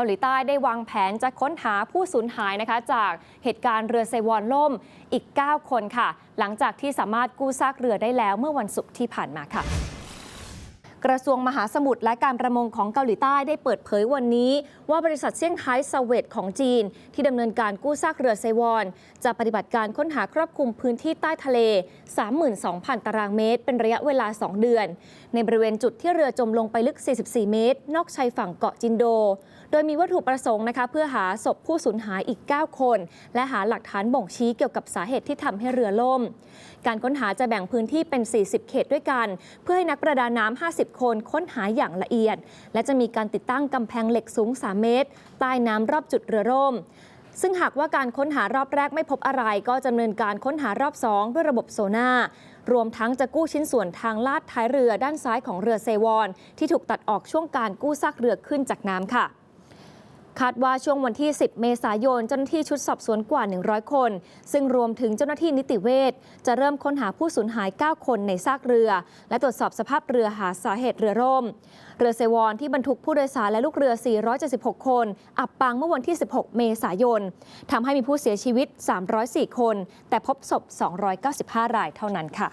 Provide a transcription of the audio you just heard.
าหลีใต้ได้วางแผนจะค้นหาผู้สูญหายนะคะ จากเหตุการณ์เรือเซวอนล่มอีก 9 คนค่ะ หลังจากที่สามารถกู้ซากเรือได้แล้วเมื่อวันศุกร์ที่ผ่านมาค่ะ กระทรวงมหาสมุทรและการประมงของเกาหลีใต้ได้เปิดเผยวันนี้ ว่าบริษัทเซี่ยงไฮ้เซเวตของจีน ที่ดำเนินการกู้ซากเรือเซวอน จะปฏิบัติการค้นหาครอบคลุมพื้นที่ใต้ทะเล 32,000 ตารางเมตร เป็นระยะเวลา 2 เดือน ในบริเวณจุดที่เรือจมลงไปลึก 44 เมตร นอกชายฝั่งเกาะจินโด โดยมีวัตถุประสงค์นะคะเพื่อหาศพผู้สูญหายอีก 9 คน และหาหลักฐานบ่งชี้เกี่ยวกับสาเหตุที่ทำให้เรือล่ม การค้นหาจะแบ่งพื้นที่เป็น 40 เขตด้วยกัน เพื่อให้นักประดาน้ำ50คนค้นหาอย่างละเอียด และจะมีการติดตั้งกำแพงเหล็กสูง 3 เมตร ใต้น้ำรอบจุดเรือร่ม ซึ่งหากว่าการค้นหารอบแรกไม่พบอะไร ก็จะดำเนินการค้นหารอบ 2 ด้วยระบบโซน่ารวมทั้งจะกู้ชิ้นส่วนทางลาดท้ายเรือด้านซ้ายของเรือเซวอน ที่ถูกตัดออกช่วงการกู้ซากเรือขึ้นจากน้ำค่ะ คาดว่าช่วงวันที่ 10 เมษายนเจ้าหน้าที่ชุดสอบสวนกว่า 100 คน ซึ่งรวมถึงเจ้าหน้าที่นิติเวชจะเริ่มค้นหาผู้สูญหาย 9 คนในซากเรือ และตรวจสอบสภาพเรือหาสาเหตุเรือร่ม เรือเซวอนที่บรรทุกผู้โดยสารและลูกเรือ 476 คน อับปางเมื่อวันที่ 16 เมษายนทำให้มีผู้เสียชีวิต 304 คน แต่พบศพ 295 รายเท่านั้นค่ะ